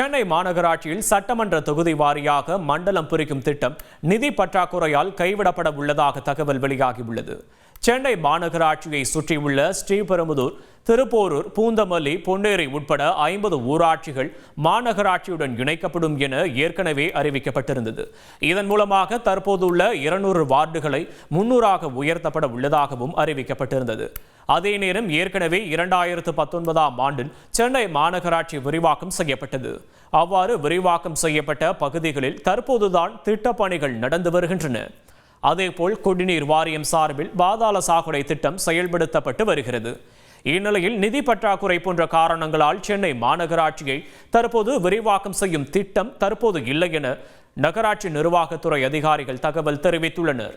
சென்னை மாநகராட்சியில் சட்டமன்ற தொகுதி வாரியாக மண்டலம் பிரிக்கும் திட்டம் நிதி பற்றாக்குறையால் கைவிடப்பட உள்ளதாக தகவல் வெளியாகியுள்ளது. சென்னை மாநகராட்சியை சுற்றியுள்ள ஸ்ரீபெரும்புதூர் திருப்போரூர் பூந்தமல்லி பொன்னேரி உட்பட ஐம்பது ஊராட்சிகள் மாநகராட்சியுடன் இணைக்கப்படும் என ஏற்கனவே அறிவிக்கப்பட்டிருந்தது. இதன் மூலமாக தற்போதுள்ள இருநூறு வார்டுகளை முன்னூறாக உயர்த்தப்பட உள்ளதாகவும் அறிவிக்கப்பட்டிருந்தது. அதே நேரம் ஏற்கனவே இரண்டாயிரத்து பத்தொன்பதாம் ஆண்டில் சென்னை மாநகராட்சி விரிவாக்கம் செய்யப்பட்டது. அவ்வாறு விரிவாக்கம் செய்யப்பட்ட பகுதிகளில் தற்போதுதான் திட்டப்பணிகள் நடந்து வருகின்றன. அதேபோல் குடிநீர் வாரியம் சார்பில் பாதாள சாகுடை திட்டம் செயல்படுத்தப்பட்டு வருகிறது. இந்நிலையில் நிதி பற்றாக்குறை போன்ற காரணங்களால் சென்னை மாநகராட்சியை தற்போது விரிவாக்கம் செய்யும் திட்டம் தற்போது இல்லை என நகராட்சி நிர்வாகத்துறை அதிகாரிகள் தகவல் தெரிவித்துள்ளனர்.